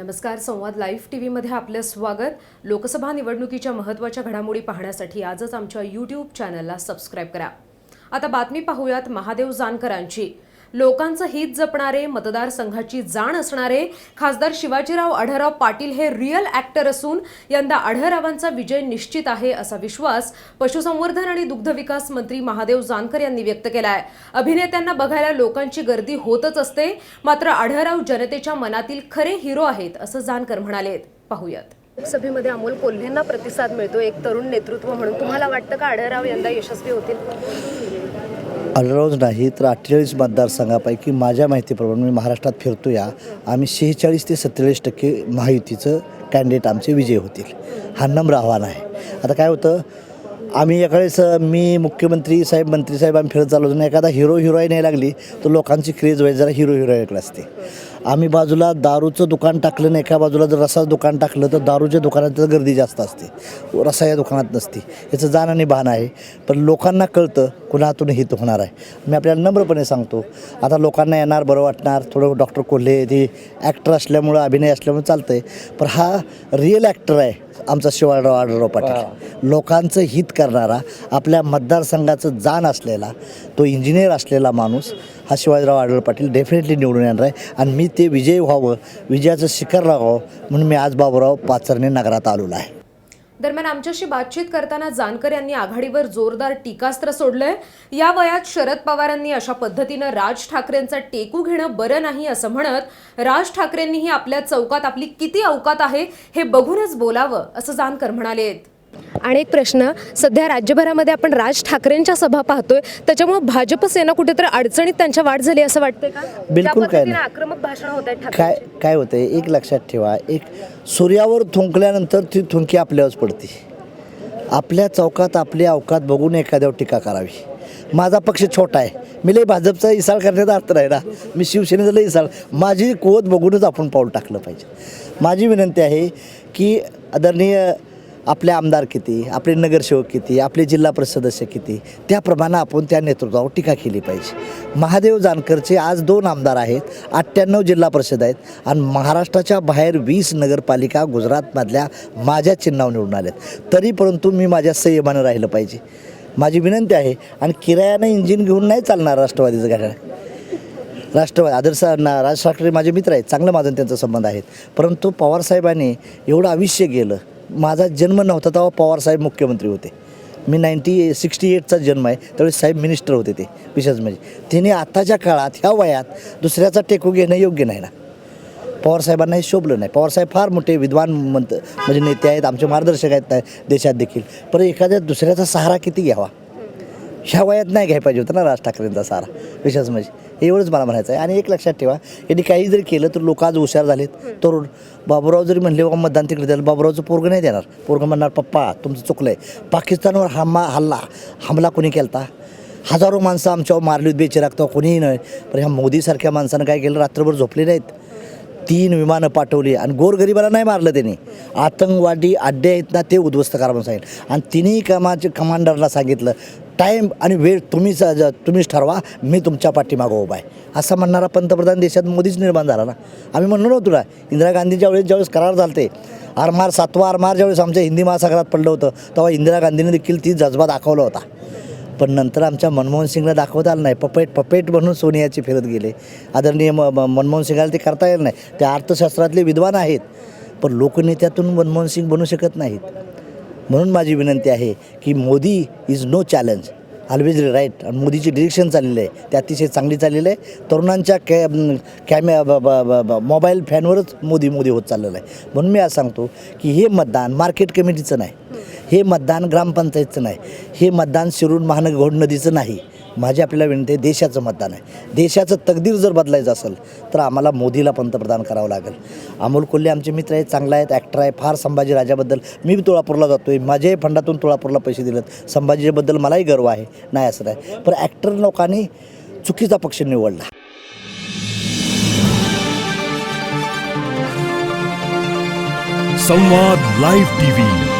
नमस्कार संवाद live T व्हीमध्ये आपलं स्वागत. लोकसभा निवडणुकीच्या महत्त्वाच्या घडामोडी पाहण्यासाठी आजच आमच्या यूट्यूब चॅनलला सबस्क्राईब करा. आता बातमी पाहूयात महादेव जानकरांची. लोकांचं हित जपणारे मतदारसंघाची जाण असणारे खासदार शिवाजीराव आढळराव पाटील हे रिअल ॲक्टर असून यंदा आढळरावांचा विजय निश्चित आहे असा विश्वास पशुसंवर्धन आणि दुग्धविकास मंत्री महादेव जानकर यांनी व्यक्त केला आहे अभिनेत्यांना बघायला लोकांची गर्दी होतच असते मात्र आढळराव जनतेच्या मनातील खरे हिरो आहेत असं जानकर म्हणाले पाहूयात. लोकसभेमध्ये अमोल कोल्हेंना प्रतिसाद मिळतो एक तरुण नेतृत्व म्हणून. तुम्हाला वाटतं का आढळराव यंदा यशस्वी होतील? आढळरावच नाही तर अठ्ठेचाळीस मतदारसंघापैकी माझ्या माहितीप्रमाणे मी महाराष्ट्रात फिरतो या आम्ही शेहेचाळीस ते सत्तेचाळीस टक्के महायुतीचं कॅन्डिडेट आमचे विजय होतील. हा नम्र आव्हान आहे. आता काय होतं आम्ही एकावेळेस मी मुख्यमंत्री साहेब मंत्री साहेब आम्ही फिरत चाललो होतो एखादा हिरो हिरोईन यायला लागली तर लोकांची क्रेज व्हायची जरा हिरो हिरोईकडे असते. आम्ही बाजूला दारूचं दुकान टाकलं नाही एका बाजूला जर रसाचं दुकान टाकलं तर दारूच्या दुकानात गर्दी जास्त असते. रसा या दुकानात नसते. याचं जाण आणि भान आहे. पण लोकांना कळतं कुणातून हित होणार आहे. मी आपल्याला नम्रपणे सांगतो आता लोकांना येणार बरं वाटणार. थोडं डॉक्टर कोल्हे ते ॲक्टर असल्यामुळं अभिनय असल्यामुळं चालतं आहे पण हा रिअल ॲक्टर आहे. आमचा शिवाजीराव आढळराव पाटील. लोकांचं हित करणारा आपल्या मतदारसंघाचं जाण असलेला तो इंजिनियर असलेला माणूस हा शिवाजीराव आढळराव पाटील डेफिनेटली निवडून येणार आहे. आणि मी ते विजय व्हावं विजयाचं शिखर राहावं म्हणून मी आज बाबूराव पाचरणे नगरात आलेलो आहे. दरम्यान आमच्याशी बातचीत करताना जानकर यांनी आघाडीवर जोरदार टीकास्त्र सोडलंय. या वयात शरद पवारांनी अशा पद्धतीनं राज ठाकरेंचा टेकू घेणं बरं नाही असं म्हणत राज ठाकरेंनीही आपल्या चौकात आपली किती अवकात आहे हे बघूनच बोलावं असं जानकर म्हणाले आणि एक प्रश्न सध्या राज्यभरामध्ये आपण राज ठाकरेंच्या सभा पाहतोय त्याच्यामुळे भाजप सेना कुठेतरी अडचणीत त्यांच्या वाढ झाली असं वाटतंय का? बिलकुल काय नाही. आक्रमक भाषण होत आहेत काय काय होतं आहे एक लक्षात ठेवा एक सूर्यावर थुंकल्यानंतर ती थुंकी आपल्यावरच पडते. आपल्या चौकात आपली अवकात बघून एखाद्यावर टीका करावी. माझा पक्ष छोटा आहे. मी लई भाजपचा इसाळ करण्याचा अर्थ नाही ना. मी शिवसेनेचा लई इसाळ. माझी कुवत बघूनच आपण पाऊल टाकलं पाहिजे. माझी विनंती आहे की आदरणीय आपले आमदार किती आपले नगरसेवक किती आपले जिल्हा परिषद सदस्य किती त्याप्रमाणे आपण त्या नेतृत्वावर टीका केली पाहिजे. महादेव जानकरचे आज दोन आमदार आहेत अठ्ठ्याण्णव जिल्हा परिषद आहेत आणि महाराष्ट्राच्या बाहेर वीस नगरपालिका गुजरातमधल्या माझ्या चिन्हावर निवडून आल्यात. तरी परंतु मी माझ्या संयमानं राहिलं पाहिजे. माझी विनंती आहे आणि किरायानं इंजिन घेऊन नाही चालणार राष्ट्रवादीचं घड्याळ. राष्ट्रवादी आदर्श ना राज ठाकरे माझे मित्र आहेत चांगलं माझं त्यांचा संबंध आहेत. परंतु पवारसाहेबांनी एवढं आयुष्य गेलं माझा जन्म नव्हता तेव्हा पवारसाहेब मुख्यमंत्री होते. मी नाईन्टी सिक्स्टी एटचा जन्म आहे त्यावेळी साहेब मिनिस्टर होते ते विशेष म्हणजे. त्यांनी आत्ताच्या काळात ह्या वयात दुसऱ्याचा टेकू घेणं योग्य नाही ना. पवारसाहेबांना हे शोभलं नाही. पवारसाहेब फार मोठे विद्वान मंत म्हणजे नेते आहेत आमचे मार्गदर्शक आहेत त्या देशात देखील. पण एखाद्या दुसऱ्याचा सहारा किती घ्यावा? ह्या वयात नाही घ्यायला पाहिजे होतं ना राज ठाकरेंचा सारा विशेष म्हणजे. एवढंच मला म्हणायचं आहे आणि एक लक्षात ठेवा यांनी काही जरी केलं तर लोक आज हुशार झालेत. तरुण बाबूराव जरी म्हणले बाबा मतदान तिकडे द्यायला बाबूरावचं पोरग नाही देणार. पोरग म्हणणार पप्पा तुमचं चुकलं आहे पाकिस्तानवर हम्मा हल्ला हमला कोणी केलता? हजारो माणसं आमच्यावर मारली होती बेचिरागता कोणीही नाही. पण ह्या मोदीसारख्या माणसानं काय केलं? रात्रभर झोपले नाहीत. तीन विमानं पाठवली आणि गोरगरिबाला नाही मारलं त्यांनी. आतंकवादी अड्डे आहेत ना ते उद्ध्वस्त करा म्हणून सांगितलं. आणि तिन्ही कामाचे कमांडरला सांगितलं टाईम आणि वेळ तुम्हीच तुम्हीच ठरवा मी तुमच्या पाठीमागं उभा आहे. असं म्हणणारा पंतप्रधान देशात मोदीच निर्माण झाला ना. आम्ही म्हणलो ना तुला इंदिरा गांधीच्या वेळेस ज्यावेळेस करार झालते आरमार सातवा आरमार ज्यावेळेस आमच्या हिंदी महासागरात पडलं होतं तेव्हा इंदिरा गांधीने देखील ती जज्बा दाखवला होता. पण नंतर आमच्या मनमोहन सिंगला दाखवता आलं नाही. पपेट पपेट म्हणून सोनियाची फिरत गेले. आदरणीय म मनमोहन सिंगाला ते करता येईल नाही. ते अर्थशास्त्रातले विद्वान आहेत. पण लोकनेत्यातून मनमोहन सिंग बनू शकत नाहीत. म्हणून माझी विनंती आहे की Modi is no challenge always right आणि मोदीची डिरेक्शन चाललेलं आहे. ते अतिशय चांगली चाललेलं आहे. तरुणांच्या कॅ कॅमे ब- ब- ब- ब- मोबाईल फॅनवरच मोदी मोदी होत चाललेलं आहे. म्हणून मी आज सांगतो की हे मतदान मार्केट कमिटीचं नाही. हे मतदान ग्रामपंचायतचं नाही. हे मतदान शिरूर महानगर नदीचं नाही. माझी आपल्याला विनंती आहे देशाचं मतदान आहे. देशाचं तकदीर जर बदलायचं असेल तर आम्हाला मोदीला पंतप्रधान करावं लागेल. अमोल कोल्हे आमचे मित्र आहेत चांगले आहेत ॲक्टर आहे फार संभाजी राजाबद्दल मी तुळापूरला जातो आहे माझ्याही फंडातून तुळापूरला पैसे दिलेत. संभाजीबद्दल मलाही गर्व आहे. नाही असं नाही. पण ॲक्टर लोकांनी चुकीचा पक्ष निवडला. संवाद लाईव्ह टीव्ही.